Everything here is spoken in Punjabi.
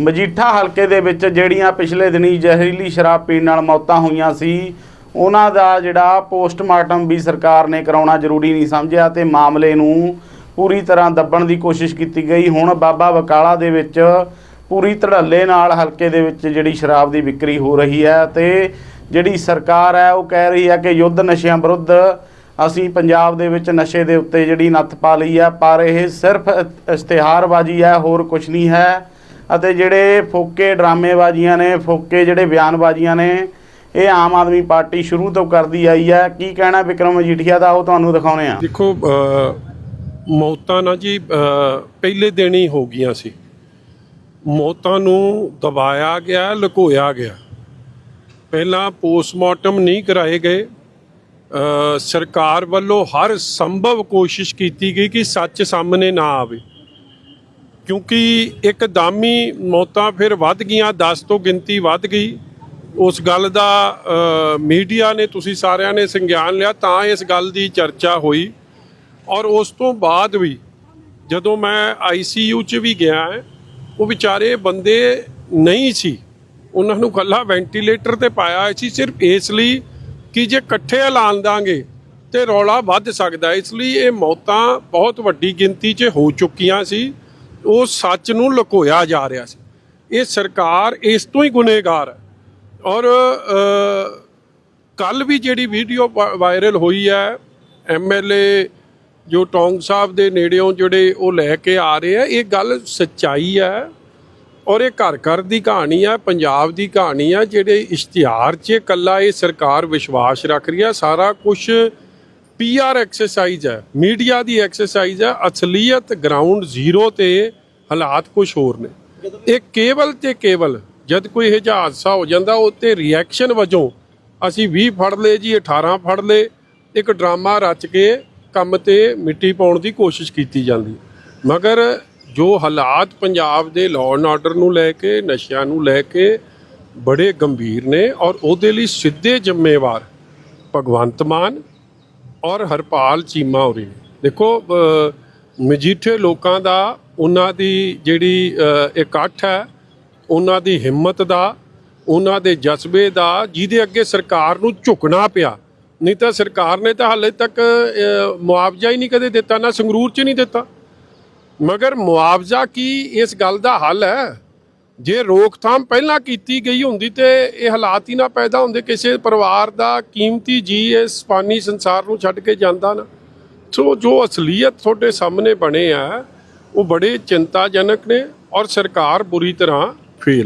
ਮਜੀਠਾ ਹਲਕੇ ਦੇ ਵਿੱਚ ਜਿਹੜੀਆਂ ਪਿਛਲੇ ਦਿਨੀ ਜ਼ਹਿਰੀਲੀ ਸ਼ਰਾਬ ਪੀਣ ਨਾਲ ਮੌਤਾਂ ਹੋਈਆਂ ਸੀ, ਉਹਨਾਂ ਦਾ ਜਿਹੜਾ ਪੋਸਟਮਾਰਟਮ ਵੀ ਸਰਕਾਰ ਨੇ ਕਰਾਉਣਾ ਜ਼ਰੂਰੀ ਨਹੀਂ ਸਮਝਿਆ ਤੇ ਮਾਮਲੇ ਨੂੰ ਪੂਰੀ ਤਰ੍ਹਾਂ ਦੱਬਣ ਦੀ ਕੋਸ਼ਿਸ਼ ਕੀਤੀ ਗਈ। ਹੁਣ ਬਾਬਾ ਬਕਾਲਾ ਦੇ ਵਿੱਚ ਪੂਰੀ ਧੜੱਲੇ ਨਾਲ ਹਲਕੇ ਦੇ ਵਿੱਚ ਜਿਹੜੀ ਸ਼ਰਾਬ ਦੀ ਵਿਕਰੀ ਹੋ ਰਹੀ ਹੈ ਤੇ ਜਿਹੜੀ ਸਰਕਾਰ ਹੈ, ਉਹ ਕਹਿ ਰਹੀ ਹੈ ਕਿ ਯੁੱਧ ਨਸ਼ਿਆਂ ਵਿਰੁੱਧ ਅਸੀਂ ਪੰਜਾਬ ਦੇ ਵਿੱਚ ਨਸ਼ੇ ਦੇ ਉੱਤੇ ਜਿਹੜੀ ਨੱਥ ਪਾ ਲਈ ਹੈ, ਪਰ ਇਹ ਸਿਰਫ ਇ- ਇਸ਼ਤਿਹਾਰਬਾਜ਼ੀ ਹੈ, ਹੋਰ ਕੁਝ ਨਹੀਂ ਹੈ। ਅਤੇ ਜਿਹੜੇ ਫੋਕੇ ਡਰਾਮੇਬਾਜ਼ੀਆਂ ਨੇ, ਫੋਕੇ ਜਿਹੜੇ ਬਿਆਨਬਾਜ਼ੀਆਂ ਨੇ, ਇਹ ਆਮ ਆਦਮੀ ਪਾਰਟੀ ਸ਼ੁਰੂ ਤੋਂ ਕਰਦੀ ਆਈ ਹੈ। ਕੀ ਕਹਿਣਾ ਵਿਕਰਮ ਮਜੀਠੀਆ ਦਾ? ਉਹ ਤੁਹਾਨੂੰ ਦਿਖਾਉਣੇ ਆ। ਦੇਖੋ ਮੌਤਾਂ ਨਾ ਜੀ ਪਹਿਲੇ ਦਿਨ ਹੀ ਹੋ ਗਈਆਂ ਸੀ। ਮੌਤਾਂ ਨੂੰ ਦਬਾਇਆ ਗਿਆ, ਲੁਕੋਇਆ ਗਿਆ। ਪਹਿਲਾਂ ਪੋਸਟਮਾਰਟਮ ਨਹੀਂ ਕਰਾਏ ਗਏ। ਸਰਕਾਰ ਵੱਲੋਂ ਹਰ ਸੰਭਵ ਕੋਸ਼ਿਸ਼ ਕੀਤੀ ਗਈ ਕਿ ਸੱਚ ਸਾਹਮਣੇ ਨਾ ਆਵੇ। ਕਿਉਂਕਿ ਇੱਕਦਮ ਹੀ ਮੌਤਾਂ ਫਿਰ ਵੱਧ ਗਈਆਂ 10 ਤੋਂ ਗਿਣਤੀ ਵੱਧ ਗਈ। ਉਸ ਗੱਲ ਦਾ ਮੀਡੀਆ ਨੇ, ਤੁਸੀਂ ਸਾਰਿਆਂ ਨੇ ਸੰਗਿਆਨ ਲਿਆ, ਤਾਂ ਇਸ ਗੱਲ ਦੀ ਚਰਚਾ ਹੋਈ। ਔਰ ਉਸ ਤੋਂ ਬਾਅਦ ਵੀ, ਜਦੋਂ ਮੈਂ ਆਈਸੀਯੂ 'ਚ ਵੀ ਗਿਆ ਉਹ ਵਿਚਾਰੇ ਬੰਦੇ ਨਹੀਂ ਸੀ। ਉਹਨਾਂ ਨੂੰ ਕੱਲਾ ਵੈਂਟੀਲੇਟਰ ਤੇ ਪਾਇਆ ਸੀ, ਸਿਰਫ ਇਸ ਲਈ ਕਿ ਜੇ ਇਕੱਠੇ ਐਲਾਨ ਦਾਂਗੇ ਤੇ ਰੌਲਾ ਵੱਧ ਸਕਦਾ। ਇਸ ਲਈ ਇਹ ਮੌਤਾਂ ਬਹੁਤ ਵੱਡੀ ਗਿਣਤੀ 'ਚ ਹੋ ਚੁੱਕੀਆਂ ਸੀ। ਉਹ ਸੱਚ ਨੂੰ ਲੁਕੋਇਆ ਜਾ ਰਿਹਾ ਸੀ। ਇਹ ਸਰਕਾਰ ਇਸ ਤੋਂ ਹੀ ਗੁਨੇਗਾਰ ਹੈ। ਔਰ ਕੱਲ ਵੀ ਜਿਹੜੀ ਵੀਡੀਓ ਵਾਇਰਲ ਹੋਈ ਹੈ ਐਮਐਲਏ ਜੋ ਟੌਂਗ ਸਾਹਿਬ ਦੇ ਨੇੜਿਓਂ ਜਿਹੜੇ ਉਹ ਲੈ ਕੇ ਆ ਰਹੇ ਆ, ਇਹ ਗੱਲ ਸੱਚਾਈ ਹੈ। ਔਰ ਇਹ ਘਰ ਘਰ ਦੀ ਕਹਾਣੀ ਹੈ ਪੰਜਾਬ ਦੀ ਕਹਾਣੀ ਹੈ ਜਿਹੜੇ ਇਸ਼ਤਿਹਾਰ 'ਚ ਕੱਲਾ ਇਹ ਸਰਕਾਰ ਵਿਸ਼ਵਾਸ ਰੱਖ ਰਹੀ ਹੈ ਸਾਰਾ ਕੁਝ ਪੀਆਰ ਐਕਸਰਸਾਈਜ਼ ਹੈ ਮੀਡੀਆ ਦੀ ਐਕਸਰਸਾਈਜ਼ ਹੈ ਅਸਲੀਅਤ ਗਰਾਊਂਡ ਜ਼ੀਰੋ ਤੇ ਹਾਲਾਤ ਕੁਝ ਹੋਰ ਨੇ। ਇਹ ਕੇਵਲ ਤੇ ਕੇਵਲ ਜਦ ਕੋਈ ਇਹ ਜਿਹਾ ਹਾਦਸਾ ਹੋ ਜਾਂਦਾ ਉੱਤੇ ਰਿਐਕਸ਼ਨ ਵਜੋਂ ਅਸੀਂ 20 ਫੜ ਲਏ ਜੀ 18 ਫੜ ਲਏ, ਇੱਕ ਡਰਾਮਾ ਰਚ ਕੇ ਕੰਮ ਤੇ ਮਿੱਟੀ ਪਾਉਣ ਦੀ ਕੋਸ਼ਿਸ਼ ਕੀਤੀ ਜਾਂਦੀ ਮਗਰ ਜੋ ਹਾਲਾਤ ਪੰਜਾਬ ਦੇ ਲਾਅ ਐਂਡ ਆਰਡਰ ਨੂੰ ਲੈ ਕੇ, ਨਸ਼ਿਆਂ ਨੂੰ ਲੈ ਕੇ ਬੜੇ ਗੰਭੀਰ ਨੇ ਔਰ ਉਹਦੇ ਲਈ ਸਿੱਧੇ ਜ਼ਿੰਮੇਵਾਰ ਭਗਵੰਤ ਮਾਨ ਔਰ ਹਰਪਾਲ ਚੀਮਾ ਹੋਰੀ ਦੇਖੋ ਮਜੀਠੇ ਲੋਕਾਂ ਦਾ, ਉਹਨਾਂ ਦੀ ਜਿਹੜੀ ਇਕੱਠ ਹੈ, ਉਹਨਾਂ ਦੀ ਹਿੰਮਤ ਦਾ, ਉਹਨਾਂ ਦੇ ਜਜ਼ਬੇ ਦਾ, ਜਿਹਦੇ ਅੱਗੇ ਸਰਕਾਰ ਨੂੰ ਝੁਕਣਾ ਪਿਆ। ਨਹੀਂ ਤਾਂ ਸਰਕਾਰ ਨੇ ਤਾਂ ਹਾਲੇ ਤੱਕ ਮੁਆਵਜ਼ਾ ਹੀ ਨਹੀਂ ਕਦੇ ਦਿੱਤਾ, ਨਾ ਸੰਗਰੂਰ 'ਚ ਨਹੀਂ ਦਿੱਤਾ। ਮਗਰ ਮੁਆਵਜ਼ਾ ਕੀ, ਇਸ ਗੱਲ ਦਾ ਹੱਲ ਹੈ। ਜੇ ਰੋਕਥਾਮ ਪਹਿਲਾਂ ਕੀਤੀ ਗਈ ਹੁੰਦੀ ਤੇ ਇਹ ਹਾਲਾਤ ਹੀ ਨਾ ਪੈਦਾ ਹੁੰਦੇ, ਕਿਸੇ ਪਰਿਵਾਰ ਦਾ ਕੀਮਤੀ ਜੀ ਇਸ ਫਾਨੀ ਸੰਸਾਰ ਨੂੰ ਛੱਡ ਕੇ ਜਾਂਦਾ ਨਾ, ਸੋ ਜੋ ਅਸਲੀਅਤ ਤੁਹਾਡੇ ਸਾਹਮਣੇ ਬਣੇ ਆ, ਉਹ ਬੜੇ ਚਿੰਤਾਜਨਕ ਨੇ ਔਰ ਸਰਕਾਰ ਬੁਰੀ ਤਰ੍ਹਾਂ ਫੇਲ।